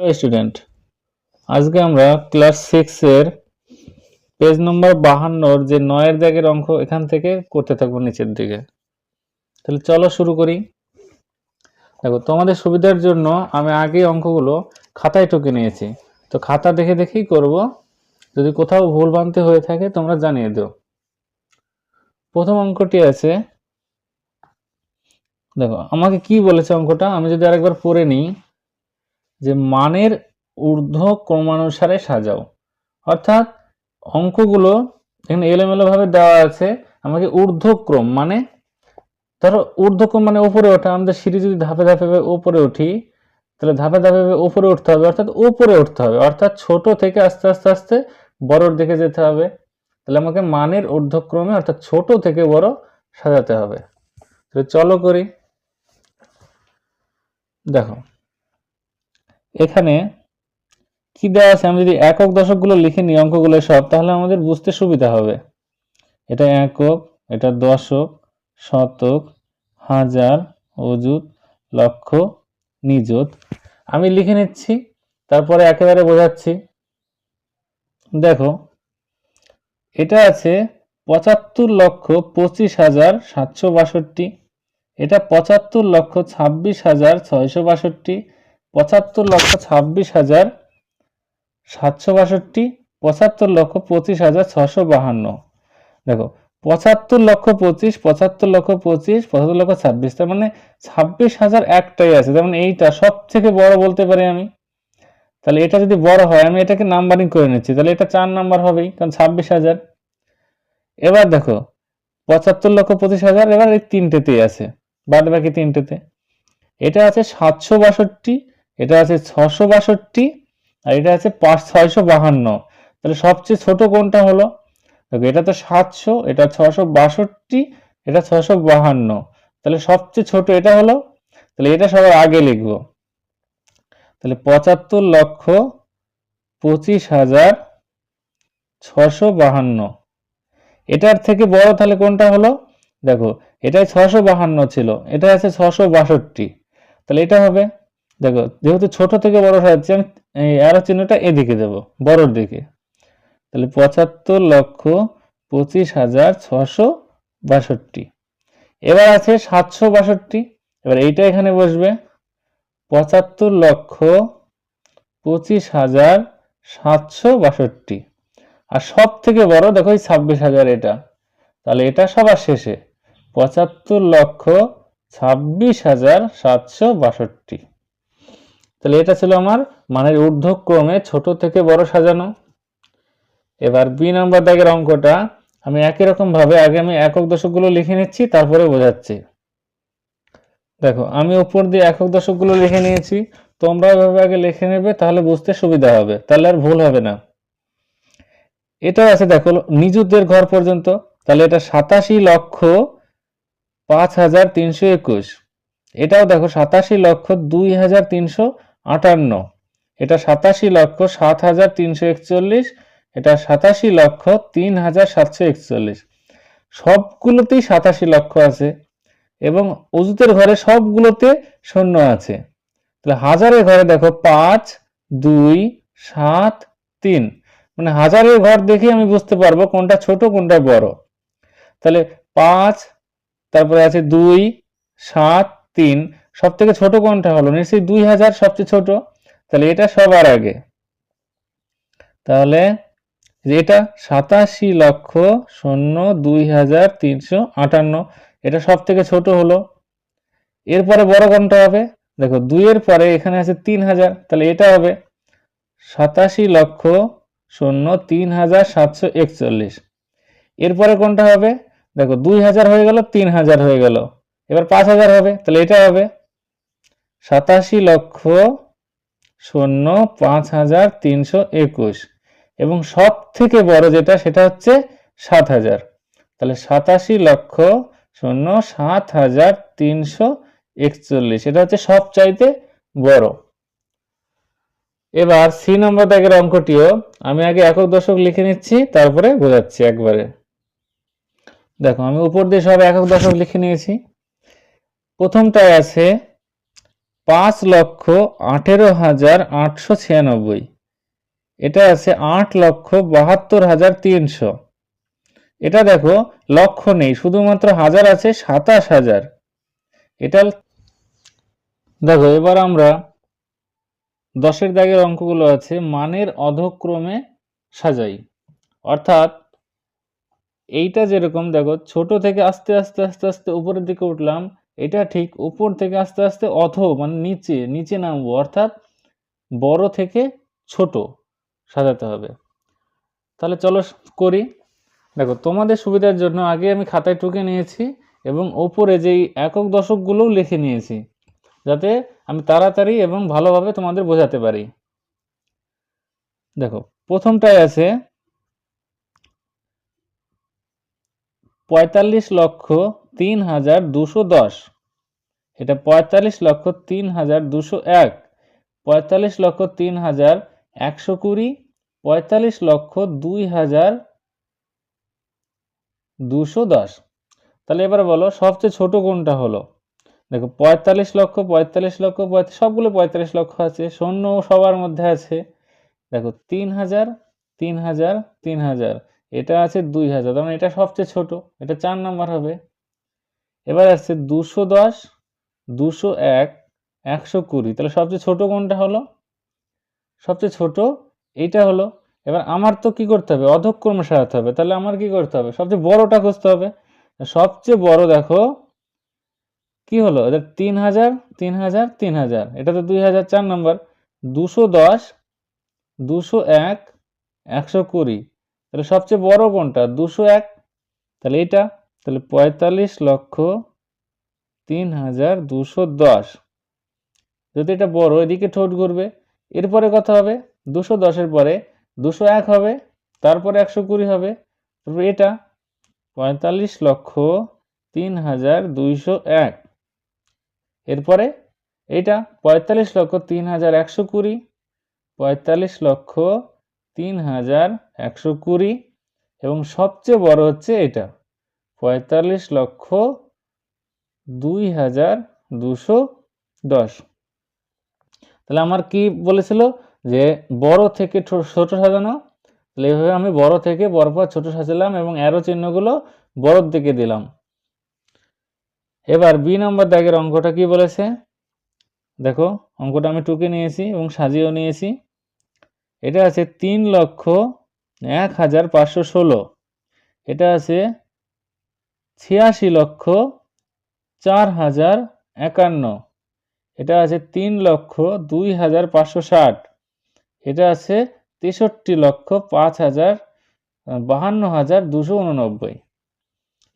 Student আজকে আমরা class সিক্সের পেজ নম্বর বাহান্নর যে নয়ের দাগের অঙ্ক এখান থেকে করতে থাকব নিচের দিকে। তাহলে চলো শুরু করি। দেখো, তোমাদের সুবিধার জন্য আমি আগে অঙ্কগুলো খাতায় টুকে নিয়েছি। তো খাতা দেখে দেখেই করব। যদি কোথাও ভুল ভ্রান্তি হয়ে থাকে, তোমরা জানিয়ে দিও। প্রথম অঙ্কটি আছে। দেখো, আমাকে কি বলেছে অঙ্কটা? আমি যদি আরেকবার পড়ে নিই। যে মানের ঊর্ধ্ব ক্রমানুসারে সাজাও। অর্থাৎ অঙ্কগুলো এখানে এলোমেলোভাবে দেওয়া আছে, আমাকে ঊর্ধ্বক্রম মানে ধরো ঊর্ধ্বক্রম মানে ওপরে ওঠা, আমাদের সিঁড়ি যদি ধাপে ধাপে উপরে উঠি, তাহলে ধাপে ধাপে উপরে উঠতে হবে, অর্থাৎ ওপরে উঠতে হবে, অর্থাৎ ছোট থেকে আস্তে আস্তে আস্তে বড়র দিকে যেতে হবে। তাহলে আমাকে মানের ঊর্ধ্বক্রমে অর্থাৎ ছোট থেকে বড় সাজাতে হবে। তাহলে চলো করি। দেখো এখানে কি দেওয়া আছে? আমি যদি একক দশকগুলো লিখে নিই, অঙ্কগুলো সব, তাহলে আমাদের বুঝতে সুবিধা হবে। এটা একক, এটা দশক, শতক, হাজার, অযুত, লক্ষ, নিযুত। আমি লিখে নিচ্ছি, তারপরে একেবারে বোঝাচ্ছি। দেখো, এটা আছে পঁচাত্তর লক্ষ পঁচিশ হাজার সাতশো বাষট্টি, এটা পঁচাত্তর লক্ষ ছাব্বিশ হাজার ছয়শো বাষট্টি পঁচাত্তর লক্ষ ছাব্বিশ হাজার সাতশো বাষট্টি, পঁচাত্তর লক্ষ পঁচিশ হাজার ছশো বাহান্ন। দেখো, পঁচাত্তর লক্ষ পঁচিশ, পঁচাত্তর লক্ষ পঁচিশ, পঁচাত্তর লক্ষ ছাব্বিশ, তার মানে ছাব্বিশ হাজার একটাই আছে, তার মানে এইটা সব থেকে বড় বলতে পারি আমি। তাহলে এটা যদি বড় হয়, আমি এটাকে নাম্বারিং করে নিচ্ছি, তাহলে এটা চার নাম্বার হবেই, কারণ ছাব্বিশ হাজার। এবার দেখো, পঁচাত্তর লক্ষ পঁচিশ হাজার, এবার এই তিনটেতেই আছে, বাদ বাকি তিনটেতে। এটা আছে সাতশো বাষট্টি এটা আছে ছশো বাষট্টি আর এটা আছে পাঁচ ছয়শো বাহান্ন। তাহলে সবচেয়ে ছোট কোনটা হলো? দেখো, এটা তো সাতশো, এটা ছশো বাষট্টি, এটা ছশো বাহান্ন। তাহলে সবচেয়ে ছোট এটা হলো? তাহলে এটা সবার আগে লিখব। তাহলে পঁচাত্তর লক্ষ পঁচিশ হাজার ছশো বাহান্ন। এটার থেকে বড় তাহলে কোনটা হলো? দেখো, এটাই ছশো বাহান্ন ছিল এটা আছে ছশো বাষট্টি। তাহলে এটা হবে? দেখো, যেহেতু ছোট থেকে বড় হচ্ছে আমি এই অ্যারো চিহ্নটা এদিকে দেব, বড়র দিকে। তাহলে পঁচাত্তর লক্ষ পঁচিশ হাজার ছশো বাষট্টি। এবার আছে সাতশো বাষট্টি। এবার এইটা এখানে বসবে। পঁচাত্তর লক্ষ পঁচিশ হাজার সাতশো বাষট্টি। আর সব থেকে বড়, দেখো, এই ছাব্বিশ হাজার এটা। তাহলে এটা সবার শেষে। পঁচাত্তর লক্ষ ছাব্বিশ হাজার সাতশো বাষট্টি। তাহলে এটা ছিল আমার মানের ঊর্ধ্বক্রমে ছোট থেকে বড় সাজানো। এবার বি নাম্বার দাগের অঙ্কটা, আমি একই রকম ভাবে আগে আমি একক দশকগুলো লিখে নিচ্ছি, তারপরে বোঝাচ্ছি। দেখো, আমি উপর দিয়ে একক দশকগুলো লিখে নিয়েছি, তোমরা এভাবে আগে লিখে নেবে, তাহলে বুঝতে সুবিধা হবে, তাহলে আর ভুল হবে না। এটা আছে, দেখো নিজুদের ঘর পর্যন্ত, তাহলে এটা সাতাশি লক্ষ পাঁচ হাজার তিনশো একুশ। এটাও দেখো, সাতাশি লক্ষ দুই হাজার তিনশো আটান্ন। এটা সাতাশি লক্ষ সাত হাজার তিনশো একচল্লিশ, এটা সাতাশি লক্ষ তিন হাজার সাতশো একচল্লিশ। সবগুলোতেই সাতাশি লক্ষ আছে এবং অজুতের ঘরে সবগুলোতে শূন্য আছে। তাহলে হাজারের ঘরে দেখো পাঁচ, দুই, সাত, তিন। মানে হাজারের ঘর দেখে আমি বুঝতে পারব কোনটা ছোট, কোনটা বড়। তাহলে পাঁচ, তারপরে আছে দুই, সাত, তিন। সব থেকে ছোট কোনটা হলো? নিশ্চয়ই দুই হাজার সবচেয়ে ছোট? তাহলে এটা সবার আগে। তাহলে এটা সাতাশি লক্ষ শূন্য দুই হাজার তিনশো আটান্ন। এটা সব থেকে ছোট হলো। এরপরে বড় কোনটা হবে? দেখো, দুইয়ের পরে এখানে আছে তিন হাজার। তাহলে এটা হবে সাতাশি লক্ষ শূন্য তিন হাজার সাতশো একচল্লিশ। এরপরে কোনটা হবে? দেখো, দুই হাজার হয়ে গেল, তিন হাজার হয়ে গেল। এবার পাঁচ হাজার হবে। তাহলে এটা হবে সাতাশি লক্ষ শূন্য পাঁচ হাজার তিনশো একুশ। এবং সব থেকে বড় যেটা, সেটা হচ্ছে সাত হাজার। তাহলে সাতাশি লক্ষ শূন্য সাত হাজার তিনশো একচল্লিশ। এটা হচ্ছে সব চাইতে বড়। এবার সি নম্বর দাগের অঙ্কটিও আমি আগে একক দশক লিখে নিচ্ছি, তারপরে বোঝাচ্ছি একবারে। দেখো, আমি উপর দিয়ে সব একক দশক লিখে নিয়েছি। প্রথমটায় আছে পাঁচ লক্ষ আঠেরো হাজার আটশো ছিয়ানব্বই। এটা আছে আট লক্ষ বাহাত্তর হাজার তিনশো। এটা দেখো, লক্ষ নেই, শুধুমাত্র হাজার আছে সাতাশ হাজার। এটা দেখো, এবার আমরা দশের দাগের অঙ্কগুলো আছে, মানের অধক্রমে সাজাই। অর্থাৎ এইটা যেরকম, দেখো, ছোট থেকে আস্তে আস্তে আস্তে আস্তে উপরের দিকে উঠলাম এটা ঠিক উপর থেকে আস্তে আস্তে অধ মানে নিচে নিচে নামবো, অর্থাৎ বড় থেকে ছোট সাজাতে হবে। তাহলে চলো করি। দেখো, তোমাদের সুবিধার জন্য আগে আমি খাতায় টুকে নিয়েছি এবং ওপরে যেই একক দশকগুলোও লিখে নিয়েছি, যাতে আমি তাড়াতাড়ি এবং ভালোভাবে তোমাদের বোঝাতে পারি। দেখো, প্রথমটায় আছে পঁয়তাল্লিশ লক্ষ তিন হাজার দুশো দশ। এটা পঁয়তাল্লিশ লক্ষ তিন হাজার দুশো এক। পঁয়তাল্লিশ লক্ষ তিন হাজার একশো কুড়ি। পঁয়তাল্লিশ লক্ষ দুই হাজার দুশো দশ। তাহলে এবার বলো, সবচেয়ে ছোট কোনটা হলো? দেখো, পঁয়তাল্লিশ লক্ষ পঁয়তাল্লিশ লক্ষ সবগুলো পঁয়তাল্লিশ লক্ষ আছে, শূন্য সবার মধ্যে আছে। দেখো, তিন হাজার তিন হাজার তিন হাজার। এটা আছে দুই হাজার, তার মানে এটা সবচেয়ে ছোট, এটা চার নাম্বার হবে। এবার আসছে দুশো দশ। দুশো এক, একশো কুড়ি। তাহলে সবচেয়ে ছোট কোনটা হলো? সবচেয়ে ছোট এইটা হলো, এবার আমার তো কি করতে হবে? অধক্রমে সাজাতে হবে। তাহলে আমার কি করতে হবে? সবচেয়ে বড়টা খুঁজতে হবে। সবচেয়ে বড় দেখো, কি হলো? এটা তিন হাজার তিন হাজার তিন হাজার। এটা তো দুই হাজার চার নম্বর। দুশো দশ, দুশো এক, একশো কুড়ি। তাহলে সবচেয়ে বড় কোনটা? দুশো এক। তাহলে এটা তাহলে পঁয়তাল্লিশ লক্ষ তিন হাজার দুশো দশ। যদি এটা বড়, এদিকে ঠোঁট ঘুরবে। এরপরে কথা হবে, দুশো দশের পরে দুশো এক হবে, তারপরে একশো কুড়ি হবে। তারপরে এটা পঁয়তাল্লিশ লক্ষ তিন হাজার দুইশো এক। এরপরে এটা পঁয়তাল্লিশ লক্ষ তিন হাজার একশো কুড়ি, পঁয়তাল্লিশ লক্ষ তিন হাজার একশো কুড়ি। এবং সবচেয়ে বড় হচ্ছে এটা, পঁয়তাল্লিশ লক্ষ দুই হাজার দুশো দশ। তাহলে আমার কি বলেছিল যে বড় থেকে ছোট সাজানো? তাহলে এইভাবে আমি বড় থেকে বড় পর ছোট সাজালাম এবং অ্যারো চিহ্নগুলো বড়র দিকে দিলাম। এবার বি নম্বর দাগের অঙ্কটা কি বলেছে? দেখো, অঙ্কটা আমি টুকে নিয়েছি এবং সাজিয়েও নিয়েছি। এটা আছে তিন লক্ষ এক হাজার পাঁচশো ষোলো। এটা আছে ছিয়াশি লক্ষ চার হাজার একান্ন। এটা আছে তিন লক্ষ দুই হাজার পাঁচশো ষাট। এটা আছে তেষট্টি লক্ষ পাঁচ হাজার বাহান্ন হাজার দুশো উননব্বই।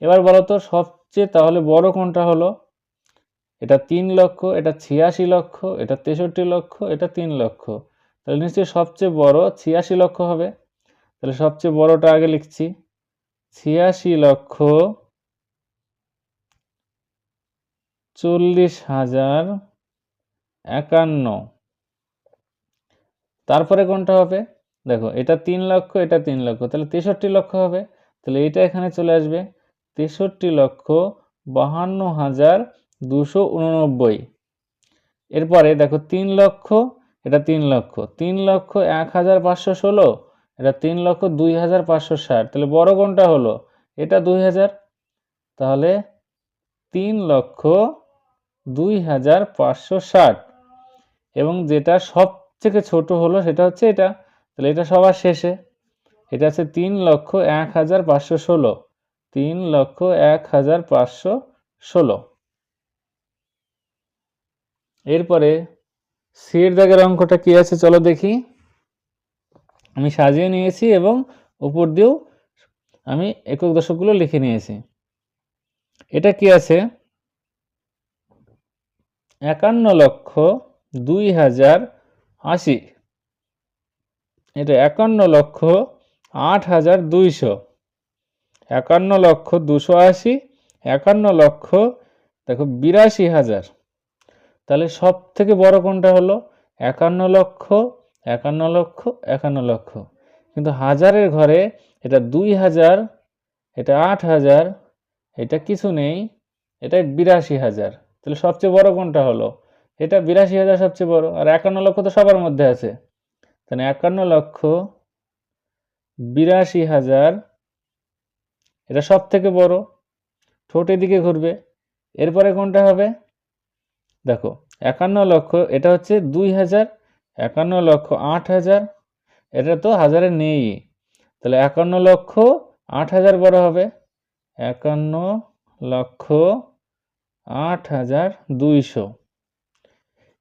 এবার বলো তো সবচেয়ে তাহলে বড় কোনটা হলো? এটা তিন লক্ষ, এটা ছিয়াশি লক্ষ, এটা তেষট্টি লক্ষ, এটা তিন লক্ষ। তাহলে নিশ্চয়ই সবচেয়ে বড় ছিয়াশি লক্ষ হবে। তাহলে সবচেয়ে বড়টা আগে লিখছি। ছিয়াশি লক্ষ চল্লিশ হাজার একান্ন। তারপরে কোনটা হবে? দেখো, এটা তিন লক্ষ, এটা তিন লক্ষ, তাহলে তেষট্টি লক্ষ হবে। তাহলে এটা এখানে চলে আসবে। তেষট্টি লক্ষ বাহান্ন হাজার দুশো উননব্বই। এরপরে দেখো, তিন লক্ষ, এটা তিন লক্ষ তিন লক্ষ এক হাজার পাঁচশো ষোলো, এটা তিন লক্ষ দুই হাজার পাঁচশো ষাট। তাহলে বড় কোনটা হলো? এটা দুই হাজার। তাহলে তিন লক্ষ দুই হাজার পাঁচশো ষাট। এবং যেটা সব থেকে ছোট হলো সেটা হচ্ছে এটা। তাহলে এটা সবার শেষে। এটা আছে তিন লক্ষ এক হাজার পাঁচশো ষোলো। তিন লক্ষ এক হাজার পাঁচশো ষোলো। এরপরে সির দাগের অঙ্কটা কি আছে চলো দেখি। আমি সাজিয়ে নিয়েছি এবং উপর দিয়েও আমি একক দশকগুলো লিখে নিয়েছি। এটা কি আছে? একান্ন লক্ষ দুই হাজার আশি। এটা একান্ন লক্ষ আট হাজার দুইশো। একান্ন লক্ষ দুশো আশি, একান্ন লক্ষ দেখো বিরাশি হাজার। তাহলে সব থেকে বড় কোনটা হলো? একান্ন লক্ষ একান্ন লক্ষ একান্ন লক্ষ। কিন্তু হাজারের ঘরে এটা দুই হাজার, এটা আট হাজার, এটা কিছু নেই, এটা বিরাশি হাজার। তাহলে সবচেয়ে বড় কোনটা হলো? এটা বিরাশি হাজার সবচেয়ে বড়, আর একান্ন লক্ষ তো সবার মধ্যে আছে। তাহলে একান্ন লক্ষ বিরাশি হাজার, এটা সব থেকে বড়, ঠোঁট এদিকে ঘুরবে। এরপরে কোনটা হবে? দেখো, একান্ন লক্ষ, এটা হচ্ছে দুই হাজার, একান্ন লক্ষ আট হাজার, এটা তো হাজারে নেই। তাহলে একান্ন লক্ষ আট হাজার বড় হবে। একান্ন লক্ষ আট হাজার দুইশো।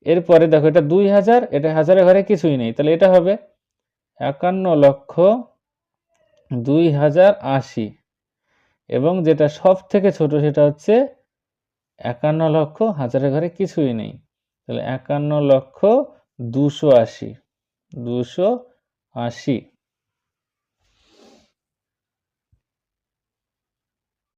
এরপরে দেখো, এটা দুই হাজার, এটা হাজারের ঘরে কিছুই নেই। তাহলে এটা হবে একান্ন লক্ষ দুই হাজার আশি। এবং যেটা সব থেকে ছোট সেটা হচ্ছে একান্ন লক্ষ হাজারের ঘরে কিছুই নেই। তাহলে একান্ন লক্ষ দুশো আশি দুশো আশি।